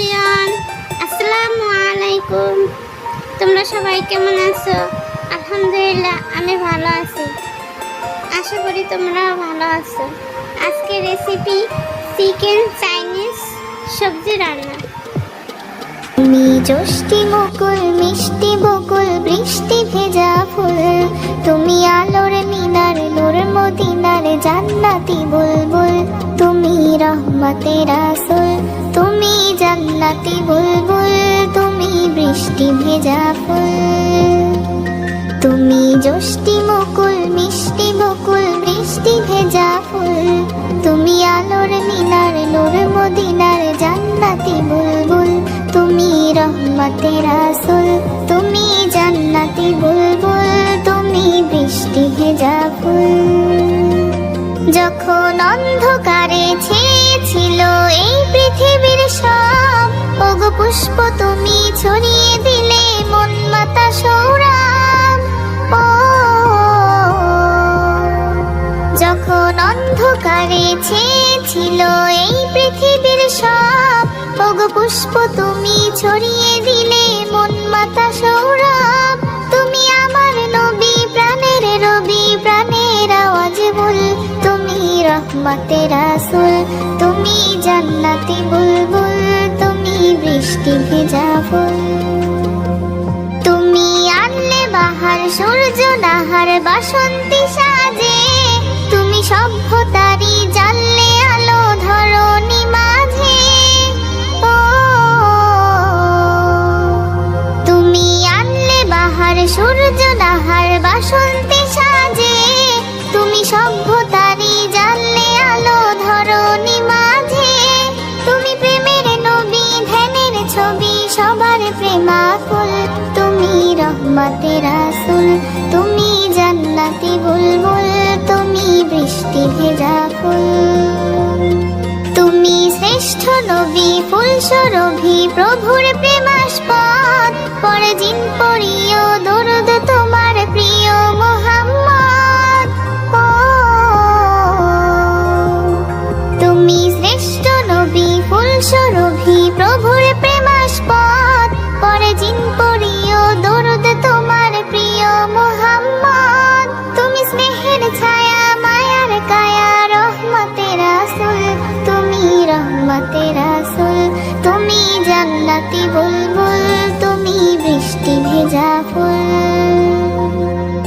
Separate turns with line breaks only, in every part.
Everyone, আসসালামু আলাইকুম। তোমরা সবাই কেমন আছো? আলহামদুলিল্লাহ, আমি ভালো আছি। আশা করি তোমরাও ভালো আছো। আজকে রেসিপি চিকেন চাইনিজ সবজি রান্না।
জ্যোষ্ঠী মুকুল মিষ্টি বকুল, বৃষ্টি ভেজা ফুল। তুমি আলোর মিনার, নূর মদিনার জান্নাতি বুলবুল। তুমি রহমতের আসল জান্নাতি বুলবুল, তুমি বৃষ্টি ভেজা ফুল। তুমি জ্যোষ্ঠী মুকুল, মিষ্টি বকুল বৃষ্টি ভেজা ফুল। তুমি আলোর মিনার, নূর মদিনার জান্নাতি বুলবুল। তুমি রহমতের আসল তুমি জান্নাতি বুলবুল। তুমি বৃষ্টি ভেজা ফুল। যখন অন্ধকারে ছেয়েছিল এই পৃথিবীর সব ওগো পুষ্প, তুমি ছড়িয়ে দিলে মন মাতা সৌরাম। ও, যখন অন্ধকারে ছেয়েছিল এই পৃথিবীর সব, ওগো পুষ্প, তুমি ছড়িয়ে দিলে মন মাতা সৌরভ তুমি আমার নবী প্রাণের রবি, প্রাণের আওয়াজ বল। তুমি রহমতের আসল তুমি জান্নাতি বুলবুল। বাসন্তী সাজে, তুমি সভ্যতারি জানলে আলো ধরণী মাঝে। ও, তুমি আনলে বাহার সূর্য, নাহার বাসন্তী সাজে, তুমি সভ্যতারি জানলে আলো ধরণী মাঝে। তুমি প্রেমের নবী, ধ্যানের ছবি, সবার প্রেমাকুল, তুমি রহমতের তুমি শ্রেষ্ঠ নবী ফুল সরভি প্রভুর প্রেমাস্পদ। পরে জিন পরিও দরদ তোমার প্রিয় মোহাম্মদ। তুমি শ্রেষ্ঠ নবী ফুল সরভি প্রভুর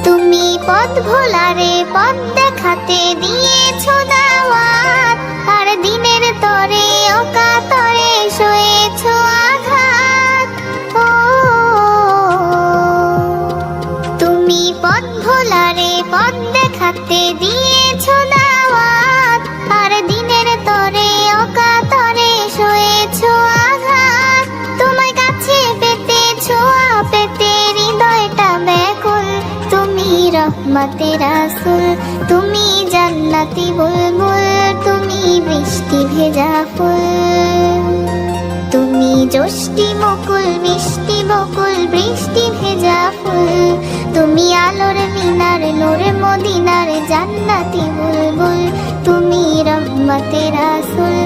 তুমি পথ ভোলারে পথ দেখাতে দিয়েছ দাওয়াত, আর দিনের তরে অকাতরে সয়েছ আঘাত। ও, তুমি পথ ভোলারে পথ দেখাতে দিয়েছ রহমতের আসুল তুমি জান্নাতি বুলবুল, তুমি বৃষ্টি ভেজা ফুল। তুমি জ্যোষ্ঠী মুকুল মিষ্টি বকুল, বৃষ্টি ভেজা ফুল। তুমি আলোর মিনার, নূর মদিনার জান্নাতি বুলবুল, তুমি রহমতের আসুল